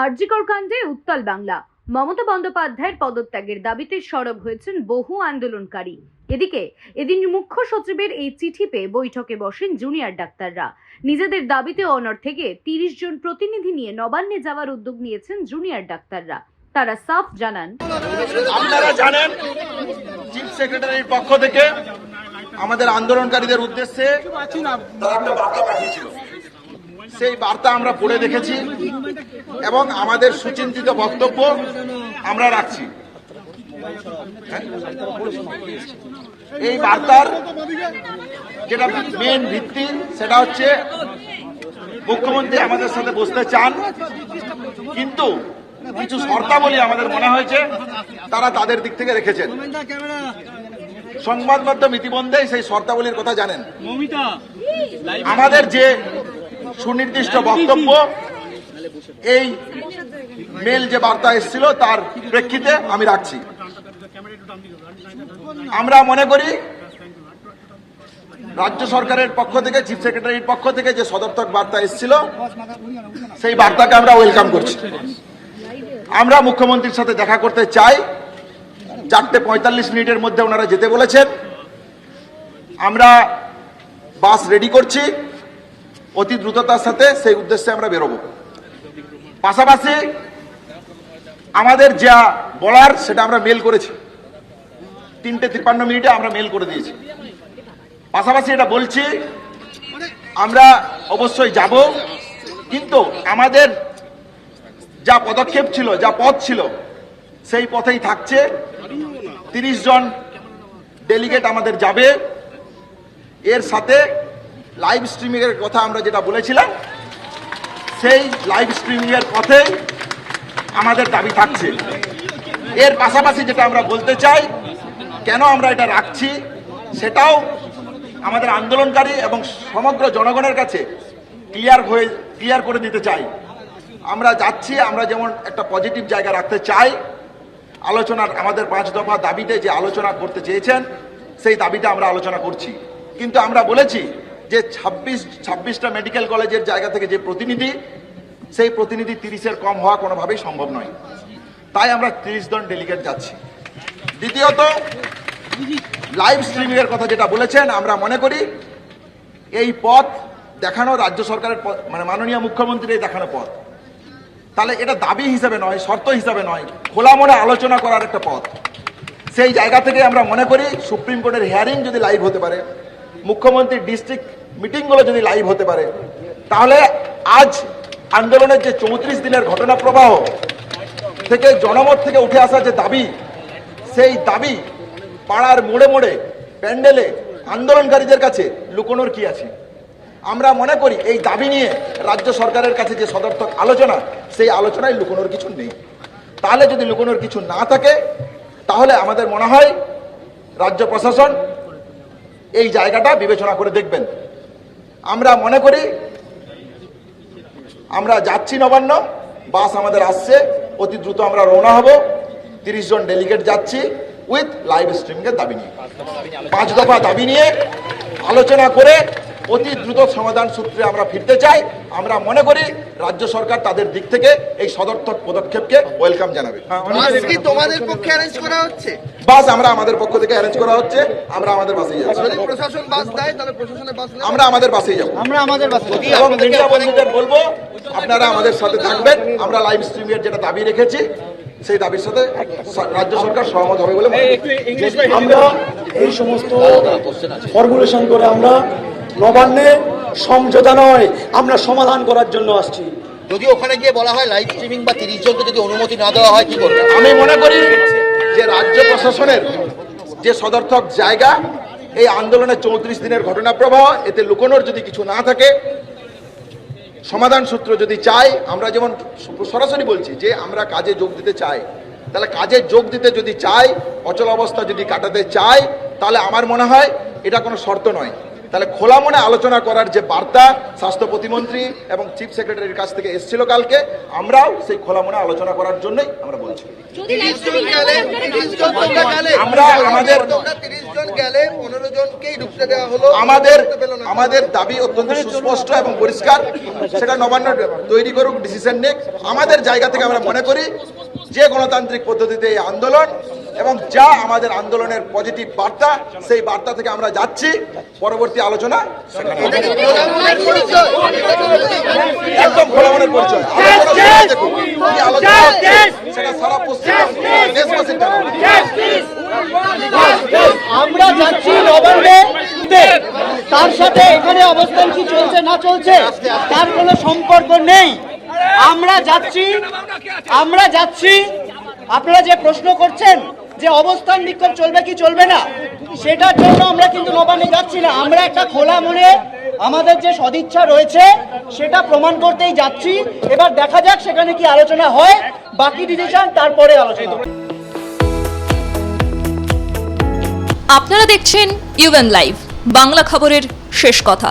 আরজিকর কাণ্ডে উত্তাল বাংলা। মমতা বন্দ্যোপাধ্যায়ের পদত্যাগের দাবিতে সরব হয়েছেন বহু আন্দোলনকারী। এদিকে এদিন মুখ্য সচিবের এই চিঠি পেয়ে বৈঠকে বসেন জুনিয়র ডাক্তাররা। নিজেদের দাবিতে অনর থেকে তিরিশ জন প্রতিনিধি নিয়ে নবান্নে যাওয়ার উদ্যোগ নিয়েছেন জুনিয়র ডাক্তাররা। তারা সাফ জানান। আপনারা জানেন চিফ সেক্রেটারির পক্ষ থেকে আমাদের আন্দোলনকারীদের উদ্দেশ্যে একটা বার্তা পাঠিয়েছিল। সেই বার্তা আমরা পড়ে দেখেছি। এবং আমাদের সুচিন্তিত বক্তব্য আমরা রাখছি। হ্যাঁ? এই বার্তার যেটা মেন ভিত্তি সেটা হচ্ছে মুখ্যমন্ত্রী আমাদের সাথে বসতে চান কিন্তু কিছু শর্তাবলী আমাদের মনে হয়েছে তারা তাদের দিক থেকে রেখেছেন। সংবাদ মাধ্যম ইতিমধ্যে সেই শর্তাবলীর কথা জানেন। আমাদের যে সুনির্দিষ্ট বক্তব্য এই মেল যে বার্তা এসেছিল, তার প্রেক্ষিতে আমি রাখছি। আমরা মনে করি রাজ্য সরকারের পক্ষ থেকে, চিফ সেক্রেটারির পক্ষ থেকে যে সদর্থক বার্তা এসেছিল, সেই বার্তাকে আমরা ওয়েলকাম করছি। আমরা মুখ্যমন্ত্রীর সাথে দেখা করতে চাই। চারটে পঁয়তাল্লিশ মিনিটের মধ্যে ওনারা যেতে বলেছেন। আমরা বাস রেডি করছি। অতি দ্রুততার সাথে সেই উদ্দেশ্যে আমরা বেরোবো। পাশাপাশি আমাদের যা বলার সেটা আমরা মেল করেছি। তিনটে তিপ্পান্ন মিনিটে আমরা মেল করে দিয়েছি। পাশাপাশি এটা বলছি, আমরা অবশ্যই যাব, কিন্তু আমাদের যা পদক্ষেপ ছিল, যা পথ ছিল, সেই পথেই থাকছে। তিরিশ জন ডেলিগেট আমাদের যাবে। এর সাথে লাইভ স্ট্রিমিং এর কথা আমরা যেটা বলেছিলাম সেই লাইভ স্ট্রিমিং এর পথেই আমাদের দাবি থাকছে। এর পাশাপাশি যেটা আমরা বলতে চাই, কেন আমরা এটা রাখছি, সেটাও আমাদের আন্দোলনকারী এবং সমগ্র জনগণের কাছে ক্লিয়ার হয়ে ক্লিয়ার করে দিতে চাই। আমরা যাচ্ছি, আমরা যেমন একটা পজিটিভ জায়গা রাখতে চাই। আলোচনার, আমাদের পাঁচ দফা দাবিতে যে আলোচনা করতে চেয়েছেন, সেই দাবিতে আমরা আলোচনা করছি। কিন্তু আমরা বলেছি যে ছাব্বিশ, ছাব্বিশটা মেডিকেল কলেজের জায়গা থেকে যে প্রতিনিধি সেই প্রতিনিধি তিরিশের কম হওয়া কোনোভাবেই সম্ভব নয়। তাই আমরা তিরিশ জন ডেলিগেট যাচ্ছি। দ্বিতীয়ত লাইভ স্ট্রিমিং এর কথা যেটা বলেছেন, আমরা মনে করি এই পথ দেখানো রাজ্য সরকারের মানে মাননীয় মুখ্যমন্ত্রীর দেখানো পথ। তাহলে এটা দাবি হিসাবে নয়, শর্ত হিসাবে নয়, খোলা মনে আলোচনা করার একটা পথ। সেই জায়গা থেকে আমরা মনে করি সুপ্রিম কোর্টের হিয়ারিং যদি লাইভ হতে পারে, মুখ্যমন্ত্রীর ডিস্ট্রিক্ট মিটিংগুলো যদি লাইভ হতে পারে, তাহলে আজ আন্দোলনের যে চৌত্রিশ দিনের ঘটনা প্রবাহ থেকে জনমত থেকে উঠে আসা যে দাবি, সেই দাবি পাড়ার মোড়ে মোড়ে, প্যান্ডেলে আন্দোলনকারীদের কাছে লুকোনোর কি আছে? আমরা মনে করি এই দাবি নিয়ে রাজ্য সরকারের কাছে যে সদর্থক আলোচনা, সেই আলোচনায় লুকোনোর কিছু নেই। তাহলে যদি লুকোনোর কিছু না থাকে, তাহলে আমাদের মনে হয় রাজ্য প্রশাসন এই জায়গাটা বিবেচনা করে দেখবেন। আমরা মনে করি আমরা যাচ্ছি নবান্ন, বাস আমাদের আসছে, অতি দ্রুত আমরা রওনা হব। তিরিশ জন ডেলিগেট যাচ্ছি উইথ লাইভ স্ট্রিমিং এর দাবি নিয়ে। পাঁচ দফা দাবি নিয়ে আলোচনা করে অতি দ্রুত সমাধান সূত্রে আমরা ফিরতে চাই। আমরা মনে করি রাজ্য সরকার তাদের দিক থেকে এই সদর্থক পদক্ষেপকে ওয়েলকাম জানাবে। বাস তোমাদের পক্ষে অ্যারেঞ্জ করা হচ্ছে? বাস আমরা আমাদের পক্ষ থেকে অ্যারেঞ্জ করা হচ্ছে। আমরা আমাদের বাসেই যাচ্ছি যদি প্রশাসন বাস দেয় তাহলে প্রশাসনের বাস আমরা আমাদের বাসেই যাব। আমরা আমাদের বাস এবং মিডিয়া বন্ধুদের বলব আপনারা আমাদের সাথে থাকবেন। আমরা লাইভ স্ট্রিমিং এর যেটা দাবি রেখেছি সেই দাবির সাথে রাজ্য সরকার সহমত হবে বলে। আমরা এই সমস্ত ফর্মুলেশন করে আমরা নবান্নে সমঝোতা নয় আমরা সমাধান করার জন্য আসছি। যদি ওখানে গিয়ে বলা হয় লাইভ স্ট্রিমিং বা তিরিশ জনকে যদি অনুমতি না দেওয়া হয় কি করবে? আমি মনে করি যে রাজ্য প্রশাসনের যে সদর্থক জায়গা এই আন্দোলনের চৌত্রিশ দিনের ঘটনা প্রবাহ এতে লুকোনোর যদি কিছু না থাকে সমাধান সূত্র যদি চাই আমরা যেমন সরাসরি বলছি যে আমরা কাজে যোগ দিতে চাই। তাহলে কাজে যোগ দিতে যদি চাই অচল অবস্থা যদি কাটাতে চাই তাহলে আমার মনে হয় এটা কোনো শর্ত নয়। তাহলে খোলা মনে আলোচনা করার যে বার্তা স্বাস্থ্য প্রতিমন্ত্রী এবং চিফ সেক্রেটারির কাছ থেকে এসেছিল কালকে আমরাও সেই খোলা মনে আলোচনা করার জন্যই আমরা বলছি। আমরা আমাদের- তোমরা তিরিশ জন গেলে পনেরো জনকেই ঢুকতে দেওয়া হলো। আমাদের দাবি অত্যন্ত সুস্পষ্ট এবং পরিষ্কার। সেটা নবান্ন তৈরি করুক ডিসিশন নিক। আমাদের জায়গা থেকে আমরা মনে করি যে গণতান্ত্রিক পদ্ধতিতে এই আন্দোলন এবং যা আমাদের আন্দোলনের পজিটিভ বার্তা সেই বার্তা থেকে আমরা যাচ্ছি। পরবর্তী আলোচনা? একদম খোলা মনের পরিচয়। আলোচনা করে দেখুন। কি আলোচনা হচ্ছে, সেটা সারা পশ্চিমবঙ্গ আমরা যাচ্ছি নবান্নে। তার সাথে এখানে অবস্থান কি চলছে না চলছে তার কোনো সম্পর্ক নেই। আমরা যাচ্ছি আমরা যাচ্ছি। আপনারা যে প্রশ্ন করছেন যে অবস্থান বিক্ষোভ চলবে কি চলবে না, সেটার জন্য আমরা কিন্তু নবান্নে যাচ্ছি না। আমরা একটা খোলা মনে আমাদের যে সদিচ্ছা রয়েছে, সেটা প্রমাণ করতেই যাচ্ছি। এবার দেখা যাক সেখানে কি আলোচনা হয়। বাকি ডিসিশন তারপরে আলোচনা। আপনারা দেখছেন ইউএন লাইভ বাংলা খবরের শেষ কথা।